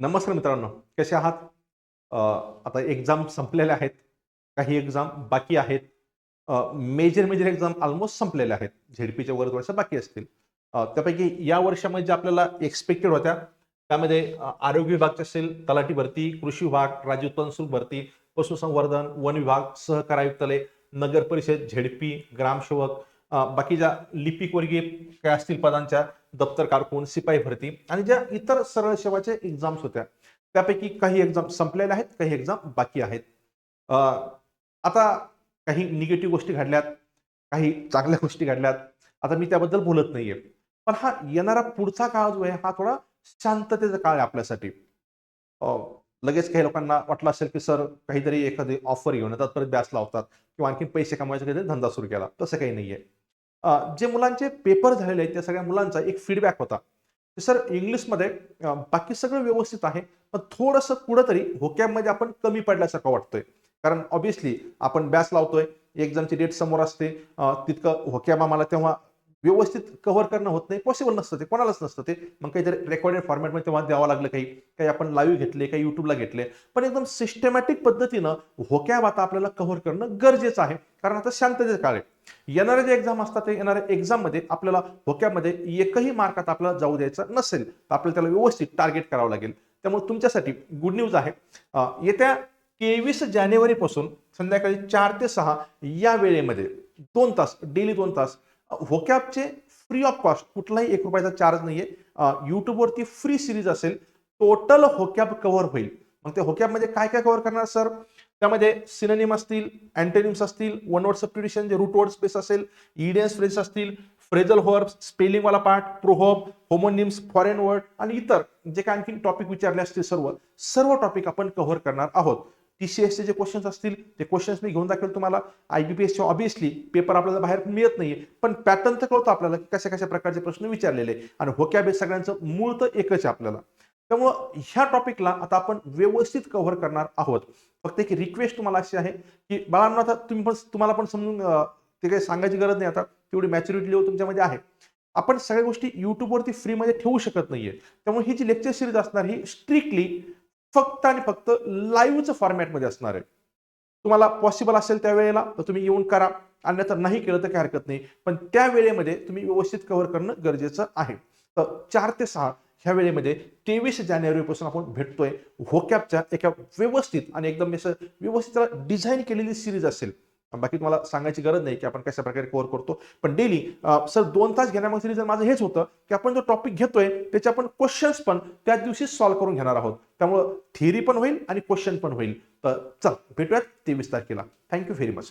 नमस्कार मित्रांनो कसे आहात? आता एक्झाम संपलेल्या आहेत. काही एक्झाम बाकी आहेत. मेजर मेजर एक्झाम ऑलमोस्ट संपलेल्या आहेत. झेडपीच्या वर थोड्याशा बाकी असतील. त्यापैकी या वर्षामध्ये ज्या आपल्याला एक्सपेक्टेड होत्या त्यामध्ये आरोग्य विभागचे असेल तलाठी भरती कृषी विभाग राज्य उत्पन्न शुल्क भरती पशुसंवर्धन वन विभाग सहकार आयुक्तालय नगर परिषद झेडपी ग्रामसेवक अ, बाकीच्या लिपिकवर्गीय काय असतील पदांच्या दप्तर कारकून शिपाई भरती आणि ज्या इतर सरळ सेवाच्या एक्झाम्स होत्या त्यापैकी काही एक्झाम संपलेल्या आहेत काही एक्झाम बाकी आहेत. आता काही निगेटिव्ह गोष्टी घडल्यात काही चांगल्या गोष्टी घडल्यात. आता मी त्याबद्दल बोलत नाहीये. पण हा येणारा पुढचा काळ जो आहे हा थोडा शांततेचा काळ आहे आपल्यासाठी. लगेच काही लोकांना वाटलं असेल की सर काहीतरी एखादी ऑफर घेऊन येतात परत बॅस लावतात किंवा आणखी पैसे कमवायचा काहीतरी धंदा सुरू केला. तसं काही नाही आहे जे मुलांचे पेपर झालेले आहेत त्या सगळ्या मुलांचा एक फीडबॅक होता. की सर इंग्लिशमध्ये बाकी सगळं व्यवस्थित आहे पण थोडंसं कुठंतरी होक्यामध्ये आपण कमी पडल्यासारखं वाटतोय. कारण ऑब्विसली आपण बॅस लावतोय एक्झामची डेट समोर असते तितकं होक्याम आम्हाला तेव्हा व्यवस्थित कव्हर करणं होत नाही. पॉसिबल नसतं ते कोणालाच नसतं ते. मग काहीतरी रेकॉर्डेड फॉर्मॅटमध्ये तेव्हा द्यावं लागलं काही काही आपण लाईव्ह घेतले काही युट्यूबला घेतले. पण एकदम सिस्टमॅटिक पद्धतीनं होक्याब आता आपल्याला कव्हर करणं गरजेचं आहे. कारण आता शांततेचं काळ आहे. येणारे जे एक्झाम असतात ते येणाऱ्या एक्झाममध्ये आपल्याला होक्यामध्ये एकही मार्कात आपल्याला जाऊ द्यायचा नसेल. तर आपल्याला त्याला व्यवस्थित टार्गेट करावं लागेल. त्यामुळे तुमच्यासाठी गुड न्यूज आहे. येत्या तेवीस जानेवारीपासून संध्याकाळी चार ते सहा या वेळेमध्ये दोन तास डेली दोन तास व्होकॅपचे फ्री ऑफ कॉस्ट कुठलाही एक रुपयाचा चार्ज नाही आहे यूट्यूबवरती फ्री सिरीज असेल टोटल होकॅप कव्हर होईल. मग ते होकॅपमध्ये काय काय कव्हर करणार सर त्यामध्ये सिनेनिम असतील अँटेनिम्स असतील वन वर्ड सबस्टिट्यूशन जे रूट वर्ड स्पेस असेल इडियन्स फ्रेज असतील phrasal verb स्पेलिंगवाला part proverb homonyms foreign word आणि इतर जे काय आणखी टॉपिक विचारले असतील सर्व सर्व टॉपिक आपण कव्हर करणार आहोत. टी सी एसचे जे क्वेश्चन्स असतील ते क्वेश्चन्स मी घेऊन दाखवेल तुम्हाला. आय बी पी एसचे ऑब्विसली पेपर आपल्याला बाहेर मिळत नाही पण पॅटर्न तर कळतो आपल्याला की कशा कशा प्रकारचे प्रश्न विचारलेले आणि होक्या बेस सगळ्यांचं मूळ तर एकच आहे आपल्याला. त्यामुळं ह्या टॉपिकला आता आपण व्यवस्थित कव्हर करणार आहोत. फक्त एक रिक्वेस्ट तुम्हाला अशी आहे की बाळांना आता तुम्ही पण तुम्हाला पण समजून ते काही सांगायची गरज नाही आता. तेवढी मॅच्युरिटी लेवल तुमच्यामध्ये आहे. आपण सगळ्या गोष्टी युट्यूबवरती फ्रीमध्ये ठेवू शकत नाहीये. त्यामुळे ही जी लेक्चर सिरीज असणार ही स्ट्रिक्टली फक्त आणि फक्त लाईव्हचं फॉर्मॅटमध्ये असणार आहे. तुम्हाला पॉसिबल असेल त्या वेळेला तर तुम्ही येऊन करा. अन्यथा नाही केलं तर काही हरकत नाही. पण त्या वेळेमध्ये तुम्ही व्यवस्थित कव्हर करणं गरजेचं आहे. तर चार ते सहा ह्या वेळेमध्ये तेवीस जानेवारीपासून आपण भेटतोय. व्होकॅपच्या एका व्यवस्थित आणि एकदम असं व्यवस्थित डिझाईन केलेली सिरीज असेल. बाकी तुम्हाला सांगायची गरज नाही की आपण कशा प्रकारे कव्हर करतो. पण डेली सर दोन तास घेण्यामागचं रिझन माझं हेच होतं की आपण जो टॉपिक घेतोय त्याचे आपण क्वेश्चन्स पण त्या दिवशी सॉल्व्ह करून घेणार आहोत. त्यामुळं थिअरी पण होईल आणि क्वेश्चन पण होईल. तर चल भेटूयात तेवीस तारखेला. Thank you very much